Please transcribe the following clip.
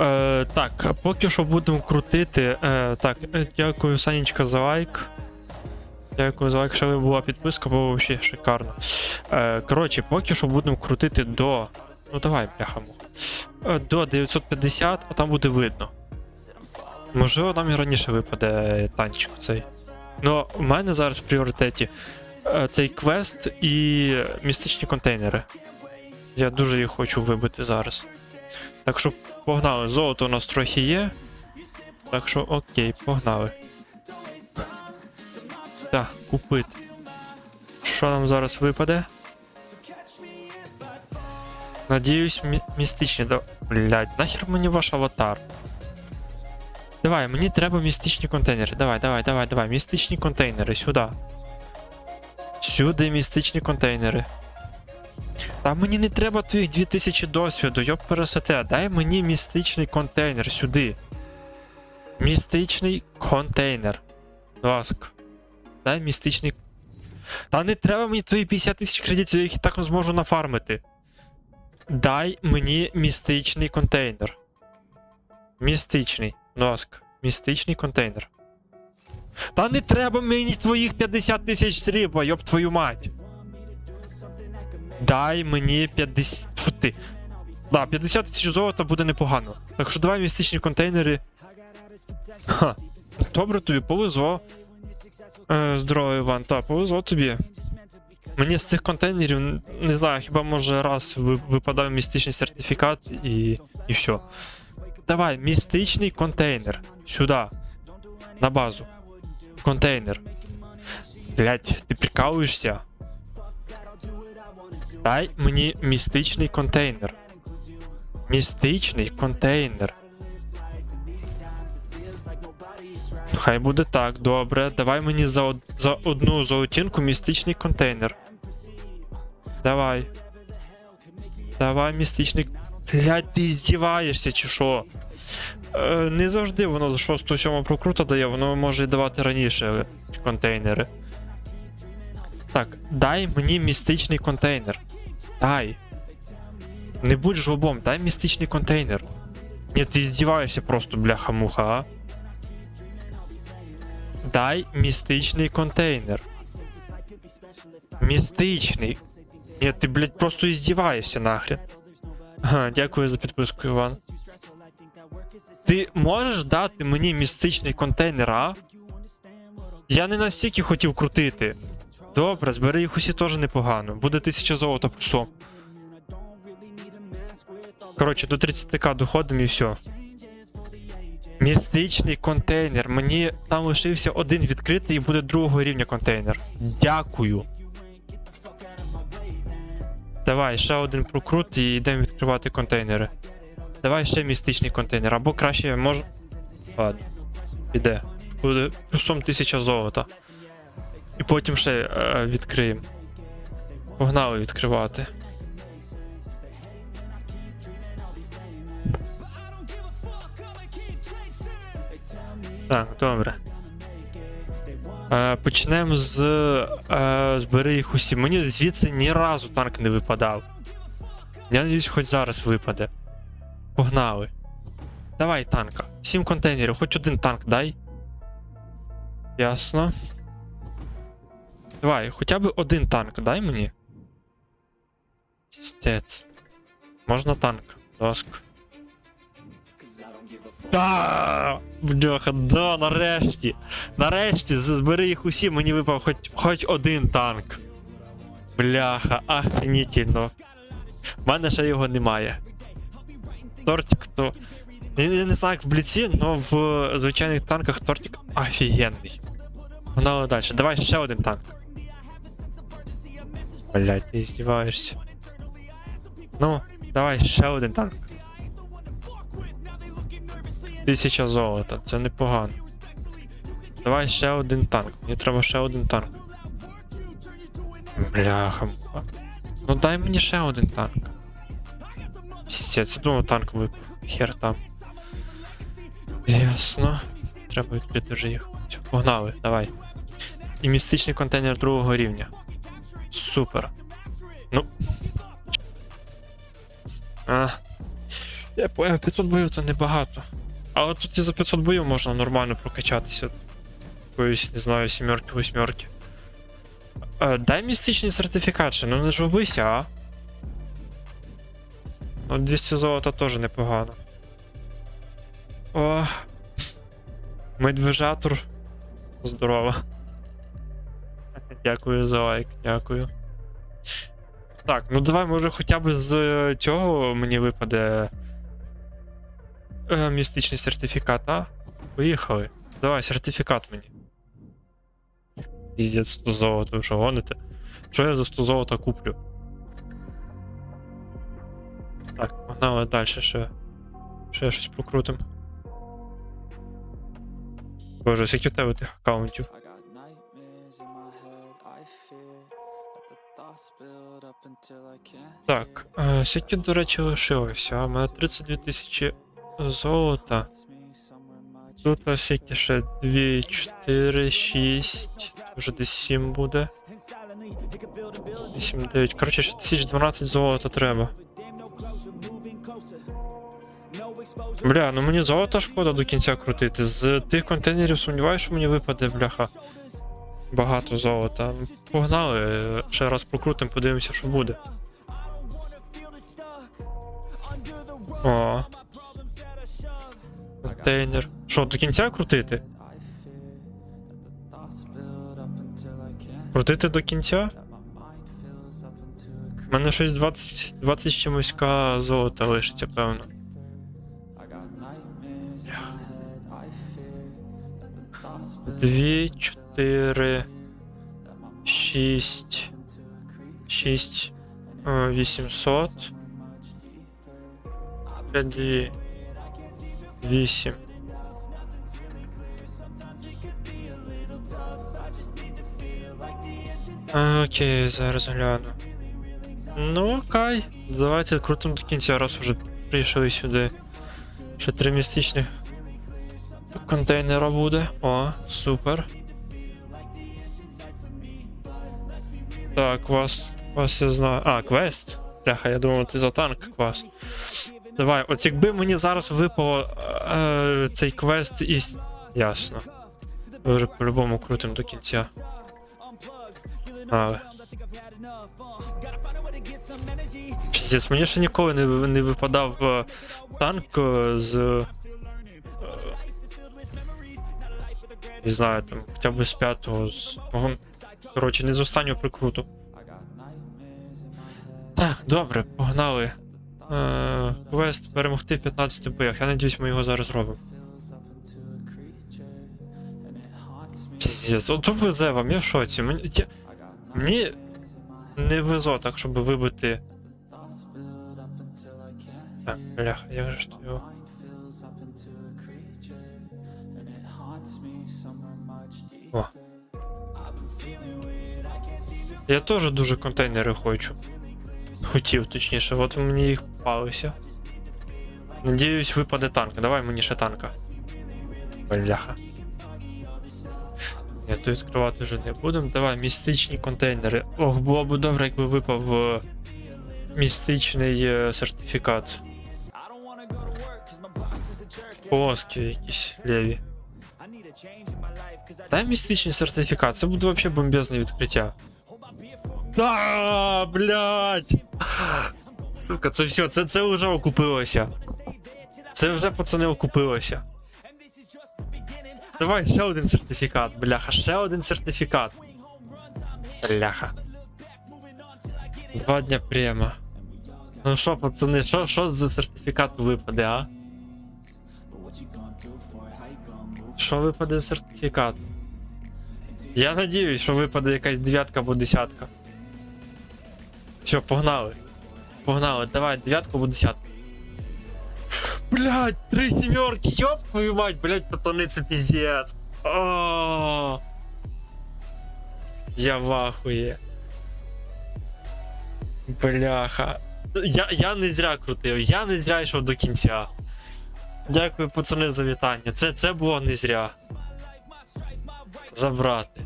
Е, так, поки що будемо крутити. Е, так, е, дякую, Санечка, за лайк. Дякую за лайк, що ви була підписка, було взагалі шикарно. Е, коротше, поки що будемо крутити до. Ну давай, бляхамо. Е, до 950, а там буде видно. Можливо, нам і раніше випаде танчик цей. Ну, в мене зараз в пріоритеті е, цей квест і містичні контейнери. Я дуже їх хочу вибити зараз. Так що погнали. Золото у нас трохи є. Так що окей, погнали. Так, купити. Що нам зараз випаде? Надіюсь, мі- містичні. Да... Блять, нахер мені ваш аватар. Давай, мені треба містичні контейнери. Давай, давай, давай, давай. Містичні контейнери сюди. Сюди містичні контейнери. Та мені не треба твоїх 2000 досвіду, йоп пересете. Дай мені містичний контейнер сюди. Містичний контейнер. Будь ласка. Дай містичний. Та не треба мені твої 50 тисяч кредитів, я їх і так зможу нафармити. Дай мені містичний контейнер. Містичний. Будь ласка. Містичний контейнер. Та не треба мені твоїх 50 тисяч срібла, йоп твою мать. Дай мені 50. Фу ти. Да, 50 тисяч золота буде непогано. Так що давай містичні контейнери. Ха. Добре тобі, повезло. Е, здорово, Іван, та, повезло тобі. Мені з цих контейнерів, не знаю, хіба може раз ви- випадав містичний сертифікат і. і все. Давай, містичний контейнер. Сюди. На базу. Контейнер. Блять, ти прикалуєшся? Дай мені містичний контейнер. Містичний контейнер. Хай буде так, добре. Давай мені за, од... за одну золотінку містичний контейнер. Давай. Давай містичний. Блять, ти здіваєшся чи що? Е, не завжди воно до 6-7 прокрута дає, воно може давати раніше контейнери. Так, дай мені містичний контейнер. Дай. Не будь жлобом, дай містичний контейнер. Ні, ти здіваєшся просто, бляха-муха, а? Дай містичний контейнер. Містичний. Ні, ти, блядь, просто іздіваєшся нахрен. Ага, дякую за підписку, Іван. Ти можеш дати мені містичний контейнер, а? Я не настільки хотів крутити. Добре, збери їх усі теж непогано. Буде 1000 золота плюсом. Коротше, до 30к доходимо і все. Містичний контейнер. Мені там лишився один відкритий і буде другого рівня контейнер. Дякую. Давай, ще один прокрут і йдемо відкривати контейнери. Давай ще містичний контейнер. Або краще може. Ладно. Іде. Буде плюсом 1000 золота. І потім ще е, відкриємо. Погнали відкривати. Так, добре. Е, почнемо з е, збери їх усі. Мені звідси ні разу танк не випадав. Я надіюсь, хоч зараз випаде. Погнали. Давай танка. Сім контейнерів, хоч один танк дай. Ясно. Давай, хоча б один танк дай мені. Стець. Можна танк, ласка. Да! Бляха, да, нарешті. Нарешті, збери їх усі, мені випав хоч, хоч один танк. Бляха, ахренітельно. В мене ще його немає. Тортик то. Я, не знаю, як в бліці, але в звичайних танках тортик офігенний. Погнали далі. Давай ще один танк. Блять, ти здіваєшся. Ну, давай ще один танк. Тисяча золота, це непогано. Давай ще один танк. Мені треба ще один танк. Бляха. Ну дай мені ще один танк. Пістець, думав танк випав. Хер там. Ясно. Треба відкрити вже їх. Погнали, давай. І містичний контейнер другого рівня. Супер. Ну. А. Я понял, 500 боїв це небагато. Але тут і за 500 боїв можна нормально прокачатися. Якоїсь, не знаю, сімерки, восьмерки. Е, дай містичний сертифікат, ще, ну не жубися, а. Ну, 200 золота теж непогано. О. Медвежатор. Здорово. Дякую за лайк, дякую. Так, ну давай, може хоча б з е, цього мені випаде. Е, містичний сертифікат, а? Поїхали. Давай, сертифікат мені. Піздець 100 золота, ви що гоните? Що я за 100 золота куплю? Так, погнали далі ще. Ще щось прокрутим. Боже, скільки в тебе тих аккаунтів? Так, е, до речі, лишилося? У мене 32 тисячі золота. Тут а скільки ще 2, 4, 6. Вже десь 7 буде. 8, 9. Коротше, ще 1012 золота треба. Бля, ну мені золота шкода до кінця крутити. З тих контейнерів сумніваюся, що мені випаде, бляха. Багато золота. Погнали, ще раз прокрутим, подивимося, що буде. О. Контейнер. Що, до кінця крутити? Крутити до кінця? У мене щось 20, 20 чимось золота лишиться, певно. I got nightmares in my head, I fear that the thoughts build 2, 4, that my mind 6, into a creep 6, 800, 5, 8. Окей, зараз гляну. Ну, окей. Давайте крутим до кінця, раз вже прийшли сюди. Ще три містичних контейнера буде. О, супер. Так, вас. Вас я знаю. А, квест. Бляха, я думав, ти за танк квас. Давай, от якби мені зараз випало е, цей квест із. Ясно. Ми вже по-любому крутим до кінця. Але. Піздець, мені ще ніколи не, не випадав е, танк е, з. е, не знаю, там, хоча б з п'ятого, з. Коротше, не з останнього прикруту. Так, добре, погнали. Е, квест перемогти в 15 боях. Я надіюсь, ми його зараз me. Піздець, везе вам, я в шоці. Мені, я, мені не везо так, щоб вибити. Так, бляха, як же ж то його. Mind Я теж дуже контейнери хочу. Хотів, точніше, от мені їх палися. Надіюсь, випаде танк. Давай мені ще танка. Бляха. Я тут відкривати вже не будемо. Давай, містичні контейнери. Ох, було б добре, якби випав е, містичний е, сертифікат. I don't wanna go to work 'cause my boss is a jerk. Полоски якісь ліві. I need a change in my life 'cause I Дай містичний сертифікат, це буде взагалі бомбезне відкриття. Да, блядь! Сука, це все, це, це вже окупилося. Це вже пацани окупилося. Давай ще один сертифікат, бляха, ще один сертифікат. Бляха. Два дня прямо. Ну що, пацани, що, що за сертифікат випаде, а? Що випаде сертифікат? Я надіюсь, що випаде якась дев'ятка або десятка. Все, погнали. Погнали, давай, дев'ятку або десятку. Блять, три сімерки, ёб твою мать, блять, пацаны, це пиздец. О, Я в ахує. Бляха. Я, я не зря крутив, я не зря йшов до кінця. Дякую, пацани, за вітання. Це, це було не зря. Забрати.